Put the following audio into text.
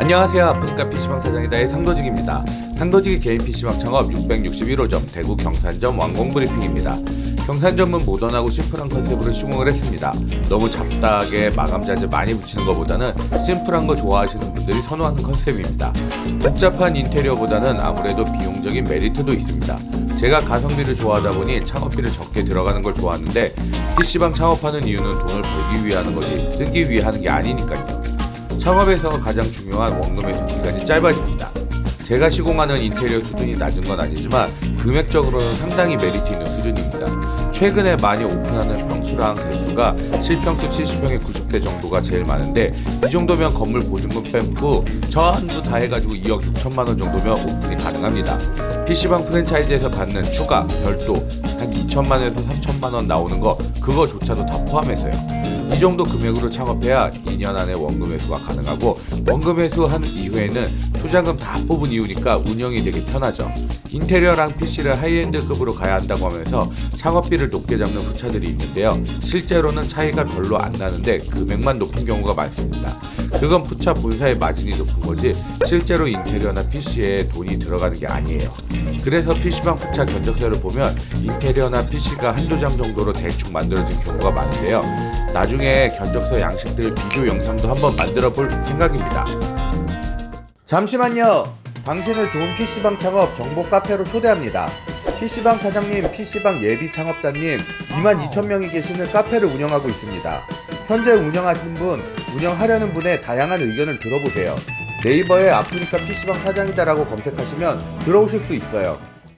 안녕하세요. 아프리카 PC방 사장이다의 상도직입니다. 상도직의 개인 PC방 창업 661호점 대구 경산점 완공 브리핑입니다. 경산점은 모던하고 심플한 컨셉으로 시공을 했습니다. 너무 잡다하게 마감 자재 많이 붙이는 것보다는 심플한 거 좋아하시는 분들이 선호하는 컨셉입니다. 복잡한 인테리어보다는 아무래도 비용적인 메리트도 있습니다. 제가 가성비를 좋아하다 보니 창업비를 적게 들어가는 걸 좋아하는데 PC방 창업하는 이유는 돈을 벌기 위해 거지 쓰기 위해 게 아니니까요. 창업에서 가장 중요한 원금 회수 기간이 짧아집니다. 제가 시공하는 인테리어 수준이 낮은 건 아니지만 금액적으로는 상당히 메리트 있는 수준입니다. 최근에 많이 오픈하는 평수랑 대수가 실평수 70평에 90대 정도가 제일 많은데 이 정도면 건물 보증금 빼고 전부 다 해가지고 2억 6천만 원 정도면 오픈이 가능합니다. PC방 프랜차이즈에서 받는 추가, 별도 한 2천만 원에서 3천만 원 나오는 거 그거조차도 다 포함해서요. 이 정도 금액으로 창업해야 2년 안에 원금 회수가 가능하고 원금 회수한 이후에는 투자금 다 뽑은 이후니까 운영이 되게 편하죠. 인테리어랑 PC를 하이엔드급으로 가야 한다고 하면서 창업비를 높게 잡는 후차들이 있는데요. 실제로는 차이가 별로 안 나는데 금액만 높은 경우가 많습니다. 그건 푸차 본사의 마진이 높은 거지 실제로 인테리어나 PC에 돈이 들어가는 게 아니에요. 그래서 PC방 푸차 견적서를 보면 인테리어나 PC가 한두 장 정도로 대충 만들어진 경우가 많은데요. 나중에 견적서 양식들 비교 영상도 한번 만들어 볼 생각입니다. 잠시만요. 당신을 좋은 PC방 창업 정보 카페로 초대합니다. PC방 사장님, PC방 예비 창업자님, 2만 2천 명이 계시는 카페를 운영하고 있습니다. 현재 운영하신 분, 운영하려는 분의 다양한 의견을 들어보세요. 네이버에 아프리카 PC방 사장이다라고 검색하시면 들어오실 수 있어요.